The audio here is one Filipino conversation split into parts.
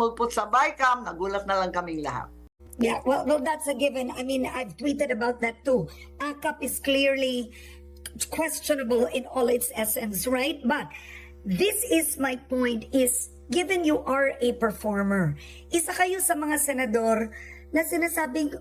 tumulpot sa BICAM, nagulat na lang kaming lahat. Yeah, well, well, that's a given. I mean, I've tweeted about that too. ACAP is clearly questionable in all its essence, right? But this is my point is, given you are a performer, isa kayo sa mga senador na sinasabing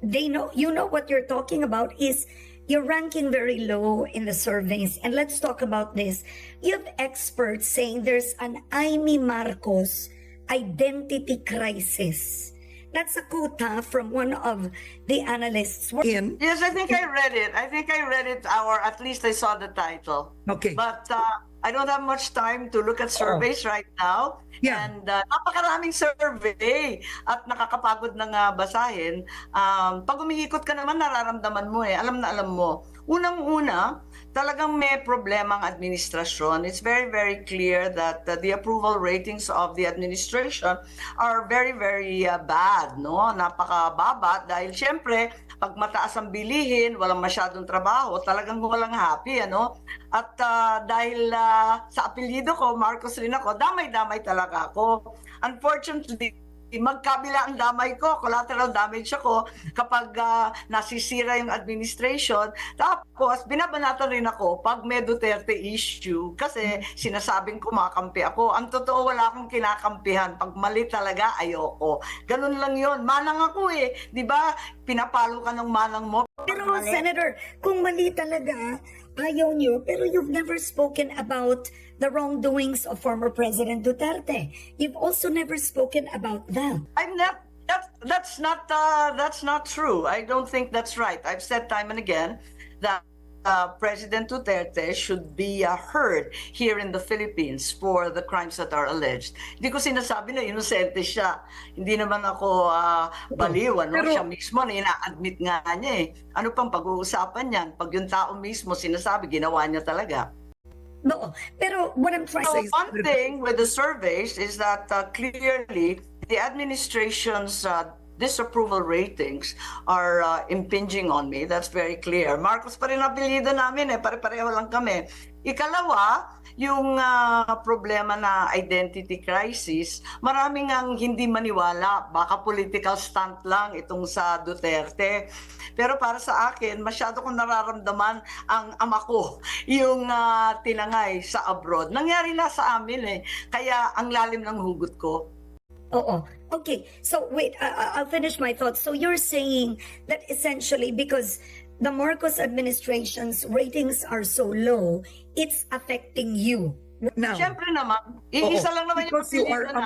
they know, you know what you're talking about is you're ranking very low in the surveys. And let's talk about this. You have experts saying there's an Amy Marcos identity crisis. That's a quote ha, from one of the analysts. In, Yes, I think I read it. I think I read it, or at least I saw the title. okay. But uh, I don't have much time to look at surveys right now. Yeah. And uh, napakaraming survey at nakakapagod na nga basahin. Um, pag umiikot ka naman, nararamdaman mo eh. Alam na alam mo. Unang-una, talagang may problema ang administrasyon. It's very, very clear that uh, the approval ratings of the administration are very, very uh, bad. No? Napakababa dahil syempre, pag mataas ang bilihin, walang masyadong trabaho, talagang walang happy. Ano? At ah, dahil ah, sa apelyido ko, Marcos rin ako, damay-damay talaga ako. Unfortunately, magkabila ang damay ko, collateral damage ako kapag ah, nasisira yung administration. Tapos, binabanatan rin ako pag may Duterte issue kasi sinasabing kumakampi ako. Ang totoo, wala akong kinakampihan. Pag mali talaga, ayoko. Ganun lang yon Manang ako eh. Di ba? Pinapalo ka ng manang mo. Pero Mali. Senator, kung mali talaga, ayaw niyo, pero you've never spoken about the wrongdoings of former President Duterte. You've also never spoken about that. I'm not. That, that's not. Uh, that's not true. I don't think that's right. I've said time and again that uh, President Duterte should be uh, heard here in the Philippines for the crimes that are alleged. Hindi ko sinasabi na inosente siya. Hindi naman ako uh, baliw. Ano? Pero- siya mismo na ina-admit nga niya eh. Ano pang pag-uusapan niyan? Pag yung tao mismo sinasabi, ginawa niya talaga. No, pero what I'm trying So to say one thing with the surveys is that uh, clearly the administration's uh, disapproval ratings are uh, impinging on me. That's very clear. Marcos pa rin ang apelyido namin eh. Pare-pareho lang kami. Ikalawa, yung uh, problema na identity crisis, maraming ang hindi maniwala. Baka political stunt lang itong sa Duterte. Pero para sa akin, masyado kong nararamdaman ang ama ko, yung ah, tinangay sa abroad. Nangyari na sa amin eh. Kaya ang lalim ng hugot ko. Oo. Okay. So wait, I- I'll finish my thoughts. So you're saying that essentially because the Marcos administration's ratings are so low, it's affecting you. now, Siyempre naman, iisa lang naman yung Because you are apelyido